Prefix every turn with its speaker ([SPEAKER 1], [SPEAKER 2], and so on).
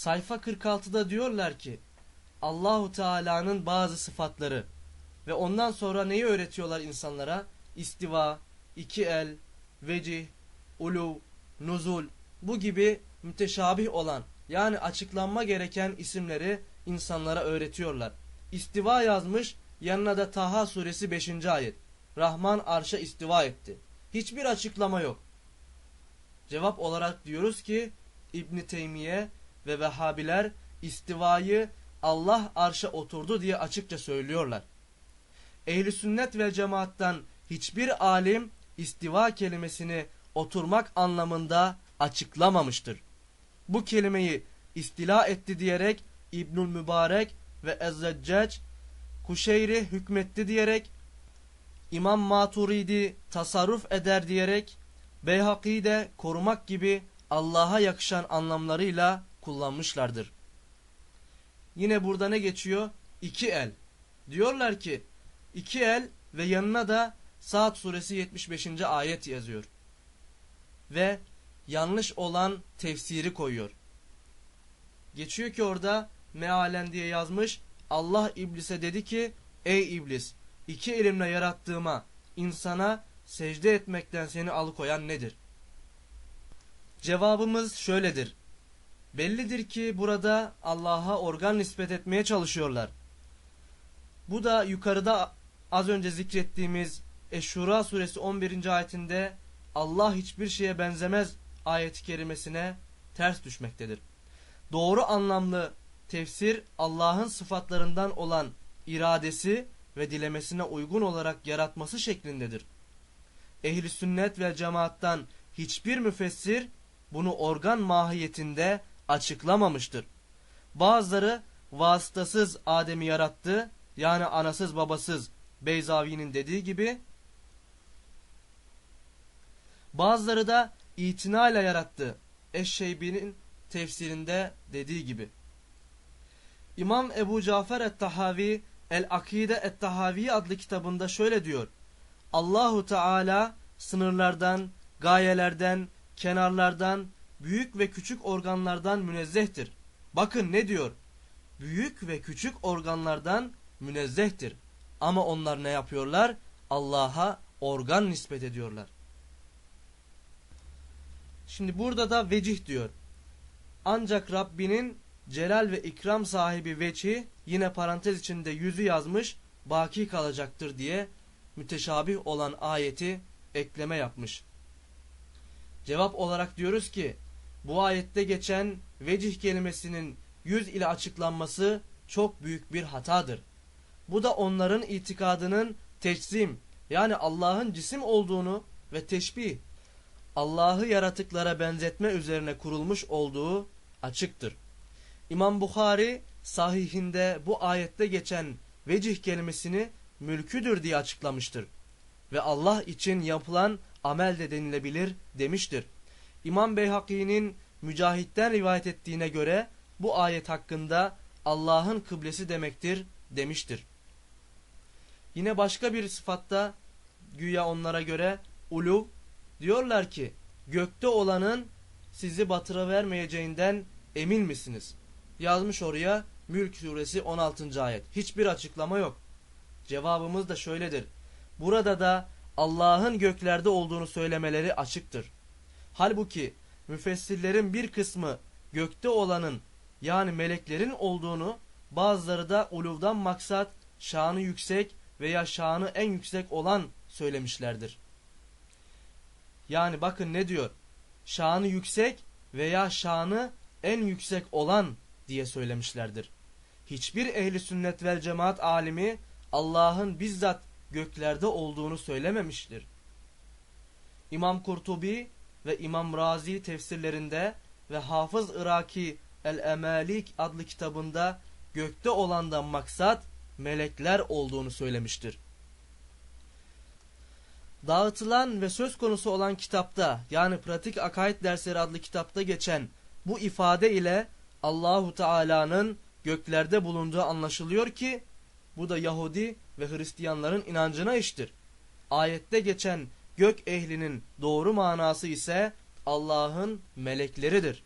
[SPEAKER 1] sayfa 46'da diyorlar ki Allahu Teala'nın bazı sıfatları ve ondan sonra neyi öğretiyorlar insanlara? İstiva, iki el, vecih, ulu, nuzul bu gibi müteşabih olan yani açıklanma gereken isimleri insanlara öğretiyorlar. İstiva yazmış yanına da Taha suresi 5. ayet. Rahman arşa istiva etti. Hiçbir açıklama yok. Cevap olarak diyoruz ki İbn Teymiye ve Vehhabiler istivayı Allah arşa oturdu diye açıkça söylüyorlar. Ehli sünnet ve cemaattan hiçbir alim istiva kelimesini oturmak anlamında açıklamamıştır. Bu kelimeyi istila etti diyerek İbnül Mübarek ve Ezzeccac Kuşeyri hükmetti diyerek İmam Maturidi tasarruf eder diyerek Beyhaki de korumak gibi Allah'a yakışan anlamlarıyla kullanmışlardır. Yine burada ne geçiyor? İki el. Diyorlar ki iki el ve yanına da Saat suresi 75. ayet yazıyor. Ve yanlış olan tefsiri koyuyor. Geçiyor ki orada mealen diye yazmış. Allah iblise dedi ki ey iblis iki elimle yarattığıma insana secde etmekten seni alıkoyan nedir? Cevabımız şöyledir. Bellidir ki burada Allah'a organ nispet etmeye çalışıyorlar. Bu da yukarıda az önce zikrettiğimiz Eşşura suresi 11. ayetinde Allah hiçbir şeye benzemez ayet-i kerimesine ters düşmektedir. Doğru anlamlı tefsir Allah'ın sıfatlarından olan iradesi ve dilemesine uygun olarak yaratması şeklindedir. Ehli sünnet ve cemaattan hiçbir müfessir bunu organ mahiyetinde açıklamamıştır. Bazıları vasıtasız Adem'i yarattı yani anasız babasız Beyzavi'nin dediği gibi bazıları da itinayla yarattı Eşşeybi'nin tefsirinde dediği gibi. İmam Ebu Cafer et-Tahavi El-Akide et-Tahavi adlı kitabında şöyle diyor. Allahu Teala sınırlardan, gayelerden, kenarlardan, büyük ve küçük organlardan münezzehtir. Bakın ne diyor? Büyük ve küçük organlardan münezzehtir. Ama onlar ne yapıyorlar? Allah'a organ nispet ediyorlar. Şimdi burada da vecih diyor. Ancak Rabbinin celal ve ikram sahibi veçi yine parantez içinde yüzü yazmış baki kalacaktır diye müteşabih olan ayeti ekleme yapmış. Cevap olarak diyoruz ki bu ayette geçen vecih kelimesinin yüz ile açıklanması çok büyük bir hatadır. Bu da onların itikadının teçzim yani Allah'ın cisim olduğunu ve teşbih Allah'ı yaratıklara benzetme üzerine kurulmuş olduğu açıktır. İmam Bukhari sahihinde bu ayette geçen vecih kelimesini mülküdür diye açıklamıştır. Ve Allah için yapılan amel de denilebilir demiştir. İmam Beyhaki'nin Mücahit'ten rivayet ettiğine göre bu ayet hakkında Allah'ın kıblesi demektir demiştir. Yine başka bir sıfatta güya onlara göre ulu diyorlar ki gökte olanın sizi batıra vermeyeceğinden emin misiniz? Yazmış oraya Mülk suresi 16. ayet. Hiçbir açıklama yok. Cevabımız da şöyledir. Burada da Allah'ın göklerde olduğunu söylemeleri açıktır. Halbuki müfessirlerin bir kısmı gökte olanın yani meleklerin olduğunu bazıları da uluvdan maksat şanı yüksek veya şanı en yüksek olan söylemişlerdir. Yani bakın ne diyor? Şanı yüksek veya şanı en yüksek olan diye söylemişlerdir. Hiçbir ehli sünnet vel cemaat alimi Allah'ın bizzat göklerde olduğunu söylememiştir. İmam Kurtubi ve İmam Razi tefsirlerinde ve Hafız Iraki El-Emalik adlı kitabında gökte olandan maksat melekler olduğunu söylemiştir. Dağıtılan ve söz konusu olan kitapta yani Pratik Akaid Dersleri adlı kitapta geçen bu ifade ile Allahu Teala'nın göklerde bulunduğu anlaşılıyor ki bu da Yahudi ve Hristiyanların inancına iştir. Ayette geçen gök ehlinin doğru manası ise Allah'ın melekleridir.